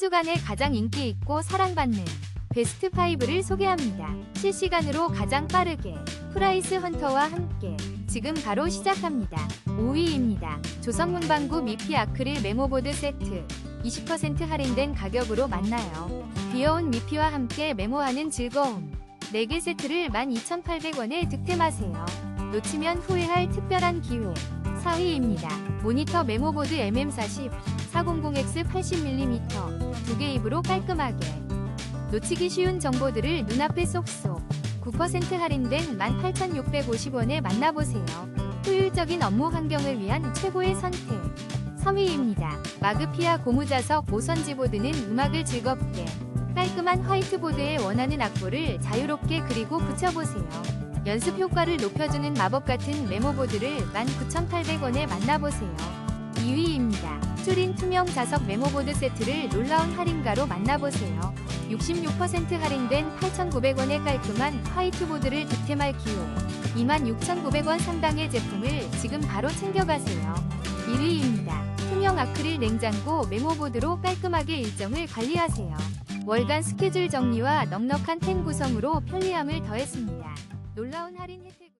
주간에 가장 인기 있고 사랑받는 베스트 5를 소개합니다. 실시간으로 가장 빠르게 프라이스 헌터와 함께 지금 바로 시작합니다. 5위입니다. 조성문방구 미피 아크릴 메모보드 세트 20% 할인된 가격으로 만나요. 귀여운 미피와 함께 메모하는 즐거움 4개 세트를 12,800원에 득템하세요. 놓치면 후회할 특별한 기회 4위입니다. 모니터 메모보드 MM40 400X 80mm 2개 입으로 깔끔하게 놓치기 쉬운 정보들을 눈앞에 쏙쏙 9% 할인된 18,650원에 만나보세요. 효율적인 업무 환경을 위한 최고의 선택 3위입니다. 마그피아 고무자석 모선지 보드는 음악을 즐겁게 깔끔한 화이트보드에 원하는 악보를 자유롭게 그리고 붙여보세요. 연습 효과를 높여주는 마법 같은 메모보드를 19,800원에 만나보세요. 2위입니다. 쭈린 투명 자석 메모보드 세트를 놀라운 할인가로 만나보세요. 66% 할인된 8,900원의 깔끔한 화이트보드를 득템할 기회. 26,900원 상당의 제품을 지금 바로 챙겨가세요. 1위입니다. 투명 아크릴 냉장고 메모보드로 깔끔하게 일정을 관리하세요. 월간 스케줄 정리와 넉넉한 펜 구성으로 편리함을 더했습니다. 놀라운 할인 혜택